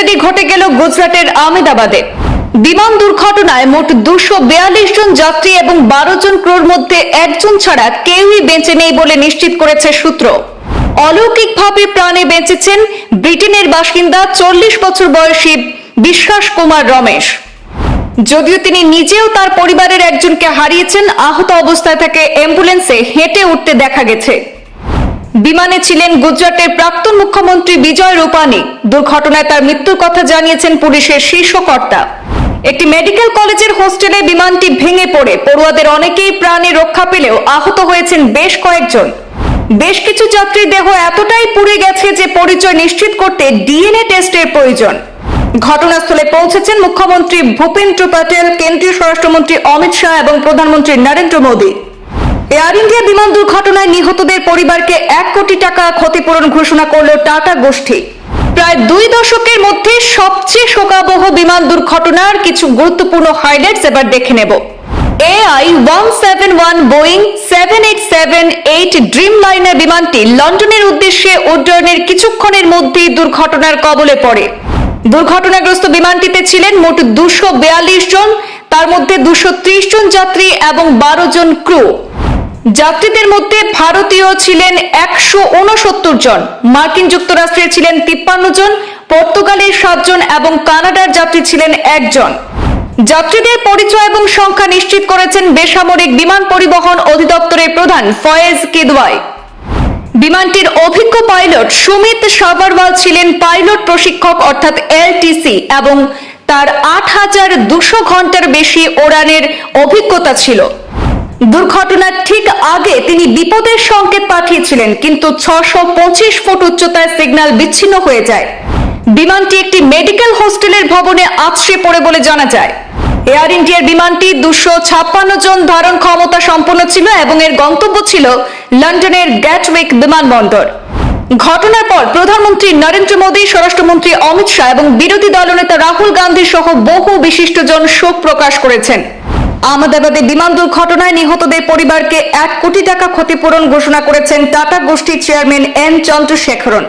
Tragedy ঘটে গেল গুজরাটের আহমেদাবাদে। বিমান দুর্ঘটনায় মোট দুশো জন যাত্রী এবং বারো জন ক্রোর মধ্যে একজন ছাড়া কেউই বেঁচে নেই বলে নিশ্চিত করেছে সূত্র। অলৌকিকভাবে প্রাণে বেঁচেছেন ব্রিটেনের বাসিন্দা চল্লিশ বছর বয়সী বিশ্বাস কুমার রমেশ। যদিও তিনি নিজেও তার পরিবারের একজনকে হারিয়েছেন, আহত অবস্থায় তাকে অ্যাম্বুলেন্সে হেঁটে উঠতে দেখা গেছে। বিমানে ছিলেন গুজরাটের প্রাক্তন মুখ্যমন্ত্রী বিজয় রূপানী। দুর্ঘটনায় তার মৃত্যুর কথা জানিয়েছেন পুলিশের শীর্ষ কর্তা একটি মেডিকেল কলেজের হোস্টেলে বিমানটি ভেঙে পড়ে। পড়ুয়াদের অনেকেই প্রাণে রক্ষা পেলেও আহত হয়েছেন বেশ কয়েকজন। বেশ কিছু যাত্রীর দেহ এতটাই পুড়ে গেছে যে পরিচয় নিশ্চিত করতে ডিএনএ টেস্টের প্রয়োজন। ঘটনাস্থলে পৌঁছেছেন মুখ্যমন্ত্রী ভূপেন্দ্র প্যাটেল কেন্দ্রীয় স্বরাষ্ট্রমন্ত্রী অমিত শাহ এবং প্রধানমন্ত্রী নরেন্দ্র মোদী। এয়ার ইন্ডিয়া বিমান দুর্ঘটনায় নিহতদের পরিবারকে এক কোটি টাকা ক্ষতিপূরণ ঘোষণা করল টাটা গোষ্ঠী। প্রায় দুই দশকের মধ্যে সবচেয়ে শোকাবহ বিমান দুর্ঘটনার কিছু গুরুত্বপূর্ণ হাইলাইটস এবার দেখে নেব। AI one seven one Boeing seven eight seven eight Dreamliner বিমানটি লন্ডনের উদ্দেশ্যে উড্ডয়নের কিছুক্ষণের মধ্যেই দুর্ঘটনার কবলে পড়ে। দুর্ঘটনাগ্রস্ত বিমানটিতে ছিলেন মোট দুশো জন, তার মধ্যে দুশো জন যাত্রী এবং বারো জন ক্রু। যাত্রীদের মধ্যে ভারতীয় ছিলেন একশো উনসত্তর জন, মার্কিন যুক্তরাষ্ট্রে ছিলেন তিপ্পান্ন জন পর্তুগালের সাতজন এবং কানাডার যাত্রী ছিলেন একজন যাত্রীদের পরিচয় এবং সংখ্যা নিশ্চিত করেছেন বেসামরিক বিমান পরিবহন অধিদপ্তরের প্রধান ফয়েজ কিদওয়াই। বিমানটির অভিজ্ঞ পাইলট সুমিত সাভারওয়াল ছিলেন পাইলট প্রশিক্ষক অর্থাৎ এলটিসি এবং তার আট হাজার দুশো ঘণ্টার বেশি ওড়ানের অভিজ্ঞতা ছিল। দুর্ঘটনার ঠিক আগে তিনি বিপদের সংকেত পাঠিয়েছিলেন, কিন্তু ছশো পঁচিশ ফুট উচ্চতায় সিগন্যাল বিচ্ছিন্ন হয়ে যায়। বিমানটি একটি মেডিকেল হোস্টেলের ভবনে আছড়ে পড়ে বলে জানা যায়। এয়ার ইন্ডিয়ার বিমানটি দুশো ছাপ্পান্ন জন ধারণ ক্ষমতা সম্পন্ন ছিল এবং এর গন্তব্য ছিল লন্ডনের গ্যাটউইক বিমানবন্দর। ঘটনার পর প্রধানমন্ত্রী নরেন্দ্র মোদী, স্বরাষ্ট্রমন্ত্রী অমিত শাহ এবং বিরোধী দলনেতা রাহুল গান্ধী সহ বহু বিশিষ্টজন শোক প্রকাশ করেছেন। আহমেদাবাদে বিমান দুর্ঘটনায় নিহতদের পরিবারকে এক কোটি টাকা ক্ষতিপূরণ ঘোষণা করেছেন টাটা গোষ্ঠীর চেয়ারম্যান এন চন্দ্রশেখরন।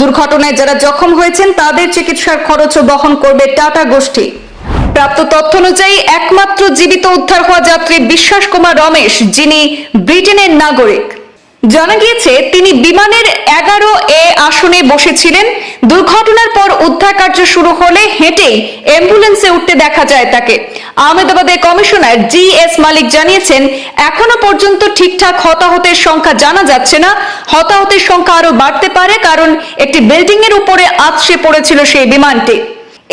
দুর্ঘটনায় যারা জখম হয়েছেন, তাদের চিকিৎসার খরচও বহন করবে টাটা গোষ্ঠী। প্রাপ্ত তথ্য অনুযায়ী, একমাত্র জীবিত উদ্ধার হওয়া যাত্রী বিশ্বাস কুমার রমেশ, যিনি ব্রিটেনের নাগরিক। জানা গিয়েছে, তিনি বিমানের এগারো এ আসনে বসেছিলেন। দুর্ঘটনার পর উদ্ধার কার্য শুরু হলে হেঁটেই অ্যাম্বুলেন্সে উঠতে দেখা যায় তাকে। আহমেদাবাদের কমিশনার জি এস মালিক জানিয়েছেন, এখনও পর্যন্ত ঠিকঠাক হতাহতের সংখ্যা জানা যাচ্ছে না। হতাহতের সংখ্যা আরও বাড়তে পারে কারণ একটি বিল্ডিং এর উপরে আছড়ে পড়েছিল সেই বিমানটি।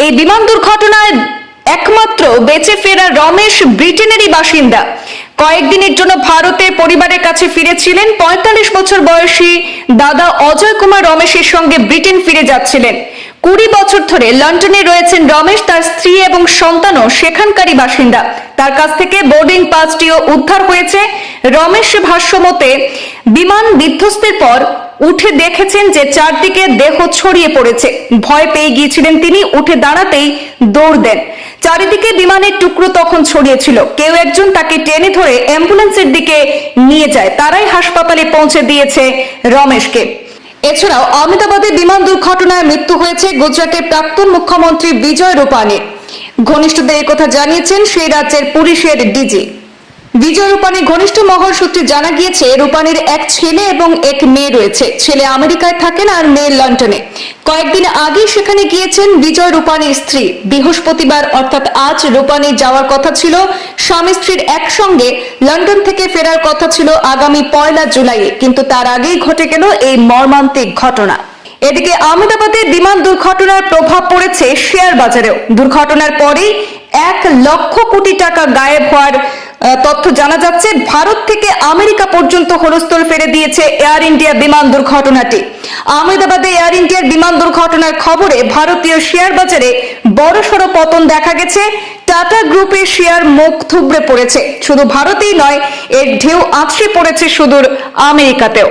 এই বিমান দুর্ঘটনায় একমাত্র বেঁচে ফেরা রমেশ ব্রিটেনেরই বাসিন্দা। কয়েকদিনের জন্য ভারতে পরিবারের কাছে ফিরেছিলেন। পঁয়তাল্লিশ বছর বয়সী দাদা অজয় কুমার রমেশের সঙ্গে ব্রিটেন ফিরে যাচ্ছিলেন। কুড়ি বছর ধরে লন্ডনে রয়েছেন রমেশ, তার স্ত্রী এবং সন্তানও সেখানকারই বাসিন্দা। তার কাছ থেকে বোর্ডিং পাসটিও উদ্ধার হয়েছে। রমেশ ভাষ্যমতে, বিমান বিধ্বস্তের পর উঠে দেখেছেন যে চারদিকে দেহ ছড়িয়ে পড়েছে। ভয় পেয়ে গিয়েছিলেন তিনি, উঠে দাঁড়াতেই দৌড় দেন। চারিদিকে বিমানের টুকরো তখন ছড়িয়েছিল। কেউ একজন তাকে টেনে ধরে অ্যাম্বুলেন্সের দিকে নিয়ে যায়। তারাই হাসপাতালে পৌঁছে দিয়েছে রমেশকে। এছাড়াও আহমেদাবাদে বিমান দুর্ঘটনায় মৃত্যু হয়েছে গুজরাটের প্রাক্তন মুখ্যমন্ত্রী বিজয় রূপানি। ঘনিষ্ঠদের কথা জানিয়েছেন সেই রাজ্যের পুলিশের ডিজি। বিজয় রূপানী ঘনিষ্ঠ মহল সূত্রে জানা গিয়েছে, রূপানীর এক ছেলে এবং এক মেয়ে রয়েছে। ছেলে আমেরিকায় থাকেন আর মেয়ে লন্ডনে। কয়েকদিন আগে সেখানে গিয়েছেন বিজয় রূপানীর স্ত্রী। বৃহস্পতিবার, অর্থাৎ আজ রূপানী যাওয়ার কথা ছিল। স্বামী স্ত্রীর একসঙ্গে লন্ডন থেকে ফেরার কথা ছিল আগামী পয়লা জুলাইয়ে। কিন্তু তার আগেই ঘটে গেল এই মর্মান্তিক ঘটনা। এদিকে আহমেদাবাদে বিমান দুর্ঘটনার প্রভাব পড়েছে শেয়ার বাজারেও দুর্ঘটনার পরেই এক লক্ষ কোটি টাকা গায়েব হওয়ার তথ্য জানা যাচ্ছে, ভারত থেকে আমেরিকা পর্যন্ত হলস্থল ফেরে দিয়েছে এয়ার ইন্ডিয়া বিমান দুর্ঘটনাটি। আহমেদাবাদে এয়ার ইন্ডিয়ার বিমান দুর্ঘটনার খবরে ভারতীয় শেয়ার বাজারে বড়সড় পতন দেখা গেছে। টাটা গ্রুপের শেয়ার মুখ থুবড়ে পড়েছে। শুধু ভারতেই নয়, এর ঢেউ আছড়ে পড়েছে সুদূর আমেরিকাতেও।